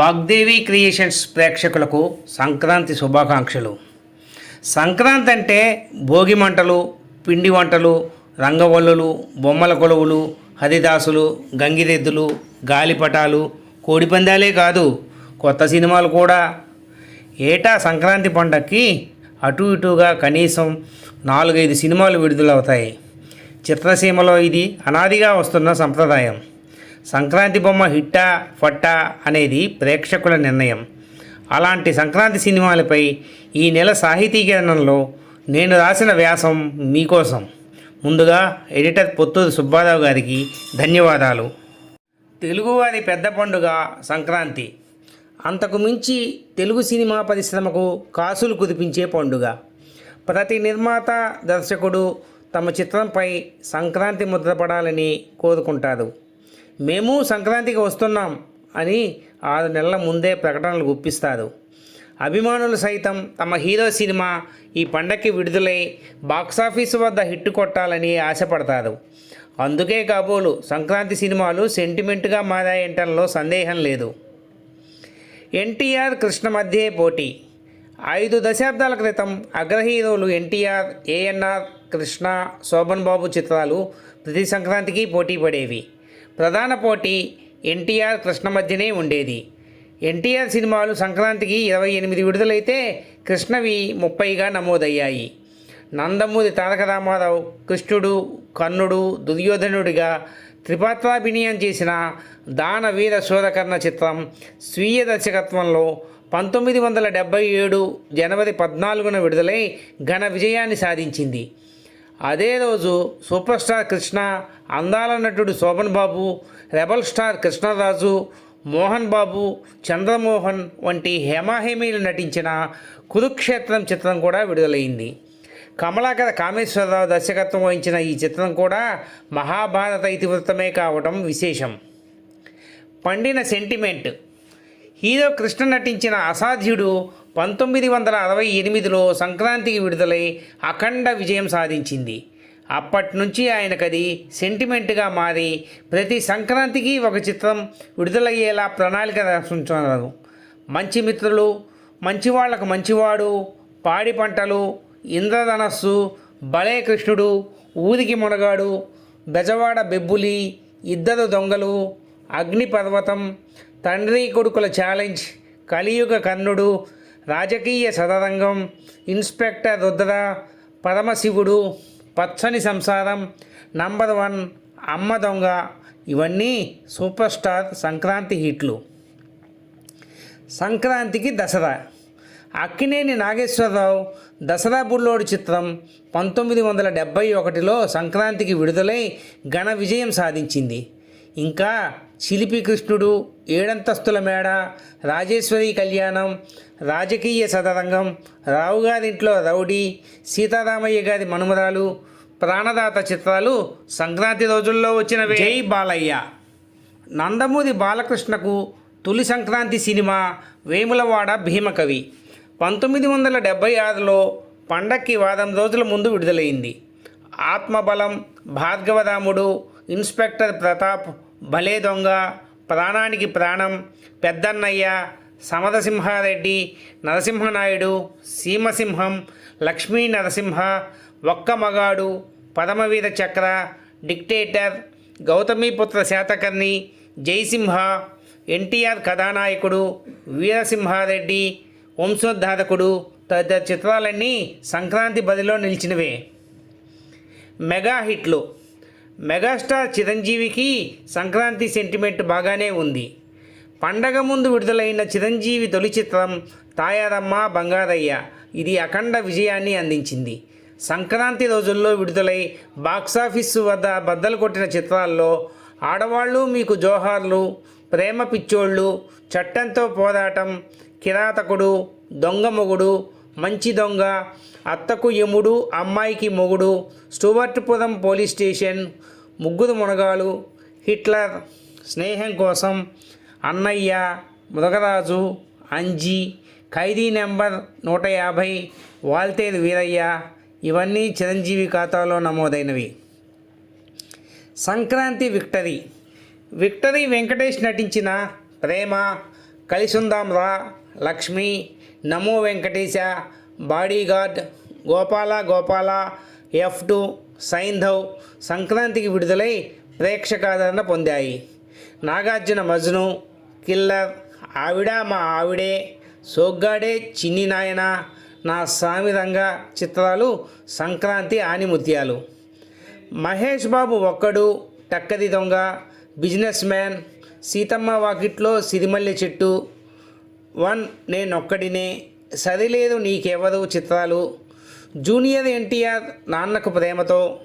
Vagdevi creations ప్రేక్షకులకు సంక్రాంతి శుభాకాంక్షలు. సంక్రాంతి అంటే భోగి మంటలు పిండి వంటలు రంగవల్లులు బొమ్మల కొలువులు హరిదాసులు గంగిరెద్దులు గాలిపటాలు కోడిపందాలే కాదు కొత్త సినిమాలు కూడా. ఏటా సంక్రాంతి పండక్కి అటు ఇటుగా కనీసం నాలుగైదు సినిమాలు విడుదలవుతాయి. చిత్రసీమలో ఇది అనాదిగా వస్తున్న సంప్రదాయం. సంక్రాంతి బొమ్మ హిట్టా ఫట్టా అనేది ప్రేక్షకుల నిర్ణయం. అలాంటి సంక్రాంతి సినిమాలపై ఈ నెల సాహితీకరణలో నేను రాసిన వ్యాసం మీకోసం. ముందుగా ఎడిటర్ పొత్తూరు సుబ్బారావు గారికి ధన్యవాదాలు. తెలుగువారి పెద్ద పండుగ సంక్రాంతి. అంతకు మించి తెలుగు సినిమా పరిశ్రమకు కాసులు కుదిపించే పండుగ. ప్రతి నిర్మాత దర్శకుడు తమ చిత్రంపై సంక్రాంతి ముద్రపడాలని కోరుకుంటారు. మేము సంక్రాంతికి వస్తున్నాం అని ఆరు నెలల ముందే ప్రకటనలు గుప్పిస్తారు. అభిమానులు సైతం తమ హీరో సినిమా ఈ పండక్కి విడుదలై బాక్సాఫీసు వద్ద హిట్ కొట్టాలని ఆశపడతారు. అందుకే కాబోలు సంక్రాంతి సినిమాలు సెంటిమెంట్గా మారాయంటంలో సందేహం లేదు. ఎన్టీఆర్ కృష్ణ మధ్యే పోటీ. ఐదు దశాబ్దాల క్రితం అగ్ర హీరోలు ఎన్టీఆర్ ఏఎన్ఆర్ కృష్ణ శోభన్ బాబు చిత్రాలు ప్రతి సంక్రాంతికి పోటీ పడేవి. ప్రధాన పోటీ ఎన్టీఆర్ కృష్ణ మధ్యనే ఉండేది. ఎన్టీఆర్ సినిమాలు సంక్రాంతికి ఇరవై ఎనిమిది విడుదలైతే కృష్ణవి ముప్పైగా నమోదయ్యాయి. నందమూరి తారక రామారావు కృష్ణుడు కర్ణుడు దుర్యోధనుడిగా త్రిపాత్రాభినయం చేసిన దానవీర శూరకర్ణ చిత్రం స్వీయ దర్శకత్వంలో పంతొమ్మిది వందల డెబ్బై ఏడు జనవరి పద్నాలుగున విడుదలై ఘన విజయాన్ని సాధించింది. అదే రోజు సూపర్ స్టార్ కృష్ణ అందాల నటుడు శోభన్ బాబు రెబల్ స్టార్ కృష్ణరాజు మోహన్ బాబు చంద్రమోహన్ వంటి హేమాహేమీలు నటించిన కురుక్షేత్రం చిత్రం కూడా విడుదలైంది. కమలాకర కామేశ్వరరావు దర్శకత్వం వహించిన ఈ చిత్రం కూడా మహాభారత ఇతివృత్తమే కావడం విశేషం. పండిన సెంటిమెంట్. హీరో కృష్ణ నటించిన అసాధ్యుడు పంతొమ్మిది వందల అరవై ఎనిమిదిలో సంక్రాంతికి విడుదలై అఖండ విజయం సాధించింది. అప్పటి నుంచి ఆయనకది సెంటిమెంట్గా మారి ప్రతి సంక్రాంతికి ఒక చిత్రం విడుదలయ్యేలా ప్రణాళిక రచించున్నారు మంచి మిత్రులు మంచివాళ్ళకు మంచివాడు పాడి పంటలు ఇంద్రధనస్సు బలే కృష్ణుడు ఊరికి మునగాడు బెజవాడ బెబ్బులి ఇద్దరు దొంగలు అగ్నిపర్వతం తండ్రి కొడుకుల ఛాలెంజ్ కలియుగ కర్ణుడు రాజకీయ సదరంగం ఇన్స్పెక్టర్ రుద్ర పరమశివుడు పచ్చని సంసారం నంబర్ వన్ అమ్మ దొంగ ఇవన్నీ సూపర్ స్టార్ సంక్రాంతి హిట్లు. సంక్రాంతికి దసరా. అక్కినేని నాగేశ్వరరావు దసరా బుల్లోడు చిత్రం పంతొమ్మిది వందల డెబ్బై ఒకటిలో సంక్రాంతికి విడుదలై ఘన విజయం సాధించింది. ఇంకా చిలిపి కృష్ణుడు ఏడంతస్తుల మేడ రాజేశ్వరి కళ్యాణం రాజకీయ సదరంగం రావు గారింట్లో రౌడీ సీతారామయ్య గారి మనుమరాలు ప్రాణదాత చిత్రాలు సంక్రాంతి రోజుల్లో వచ్చినవే. జై బాలయ్య. నందమూరి బాలకృష్ణకు తొలి సంక్రాంతి సినిమా వేములవాడ భీమకవి. పంతొమ్మిది వందల డెబ్బై ఆరులో పండక్కి వారం రోజుల ముందు విడుదలైంది. ఆత్మబలం భార్గవరాముడు ఇన్స్పెక్టర్ ప్రతాప్ భలే దొంగ ప్రాణానికి ప్రాణం పెద్దన్నయ్య సమరసింహారెడ్డి నరసింహనాయుడు సీమసింహం లక్ష్మీ నరసింహ ఒక్క మగాడు పరమవీర చక్ర డిక్టేటర్ గౌతమీపుత్ర శాతకర్ణి జయసింహ ఎన్టీఆర్ కథానాయకుడు వీరసింహారెడ్డి వంశోద్ధారకుడు తదితర చిత్రాలన్నీ సంక్రాంతి బదిలో నిలిచినవే. మెగా హిట్లు మెగాస్టార్ చిరంజీవికి సంక్రాంతి సెంటిమెంట్ బాగానే ఉంది. పండగ ముందు విడుదలైన చిరంజీవి తొలి చిత్రం తాయారమ్మ బంగారయ్య. ఇది అఖండ విజయాన్ని అందించింది. సంక్రాంతి రోజుల్లో విడుదలై బాక్సాఫీసు వద్ద బద్దలు కొట్టిన చిత్రాల్లో ఆడవాళ్ళు మీకు జోహార్లు ప్రేమ పిచ్చోళ్ళు చట్టంతో పోరాటం కిరాతకుడు దొంగ మొగుడు మంచి దొంగ అత్తకు యముడు అమ్మాయికి మొగుడు స్టూవర్ట్పురం పోలీస్ స్టేషన్ ముగ్గురు మునగాలు హిట్లర్ స్నేహం కోసం అన్నయ్య మృగరాజు అంజీ ఖైదీ నెంబర్ నూట యాభై వాల్తేరు వీరయ్య ఇవన్నీ చిరంజీవి ఖాతాలో నమోదైనవి. సంక్రాంతి విక్టరీ. విక్టరీ వెంకటేష్ నటించిన Prema Kalisundam Raa Lakshmi Namo Venkatesa Bodyguard Gopala Gopala F two Saindhav సంక్రాంతికి విడుదలై ప్రేక్షకాదరణ పొందాయి. నాగార్జున మజ్ను కిల్లర్ ఆవిడ మా ఆవిడే సోగ్గాడే చిన్ని నాయన నా సామిరంగ చిత్రాలు సంక్రాంతి ఆనిముత్యాలు. మహేష్ బాబు ఒక్కడు టక్కది దొంగ బిజినెస్ మ్యాన్ సీతమ్మ వాకిట్లో సిరిమల్లె చెట్టు వన్ నేనొక్కడినే సరిలేదు నీకెవరు చిత్రాలు. జూనియర్ ఎన్టీఆర్ నాన్నకు ప్రేమతో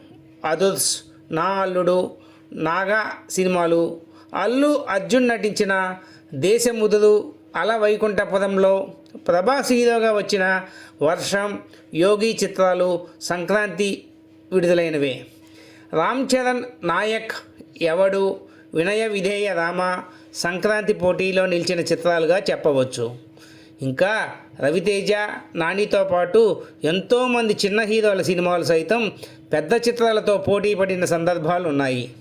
అదుర్స్ నా అల్లుడు నాగా సినిమాలు. అల్లు అర్జున్ నటించిన దేశముదురు అల వైకుంఠపురంలో ప్రభాస్ హీరోగా వచ్చిన వర్షం యోగి చిత్రాలు సంక్రాంతి విడుదలైనవే. రామ్ చరణ్ నాయక్ ఎవడు? వినయ విధేయ రామ సంక్రాంతి పోటీలో నిలిచిన చిత్రాలుగా చెప్పవచ్చు. ఇంకా రవితేజ నానితో పాటు ఎంతోమంది చిన్న హీరోల సినిమాలు సైతం పెద్ద చిత్రాలతో పోటీ పడిన సందర్భాలు ఉన్నాయి.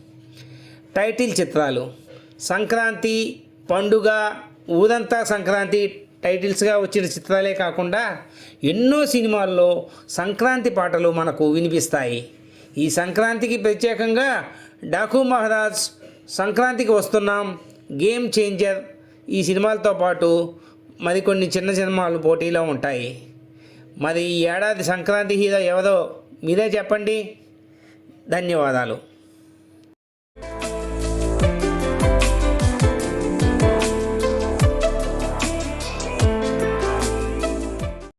టైటిల్ చిత్రాలు. సంక్రాంతి పండుగ ఊరంతా సంక్రాంతి టైటిల్స్గా వచ్చిన చిత్రాలే కాకుండా ఎన్నో సినిమాల్లో సంక్రాంతి పాటలు మనకు వినిపిస్తాయి. ఈ సంక్రాంతికి ప్రత్యేకంగా డాకు మహారాజ్ సంక్రాంతికి వస్తున్నాం గేమ్ చేంజర్ ఈ సినిమాలతో పాటు మరికొన్ని చిన్న సినిమాలు పోటీలో ఉంటాయి. మరి ఈ ఏడాది సంక్రాంతి హీరో ఎవరో మీరే చెప్పండి. ధన్యవాదాలు.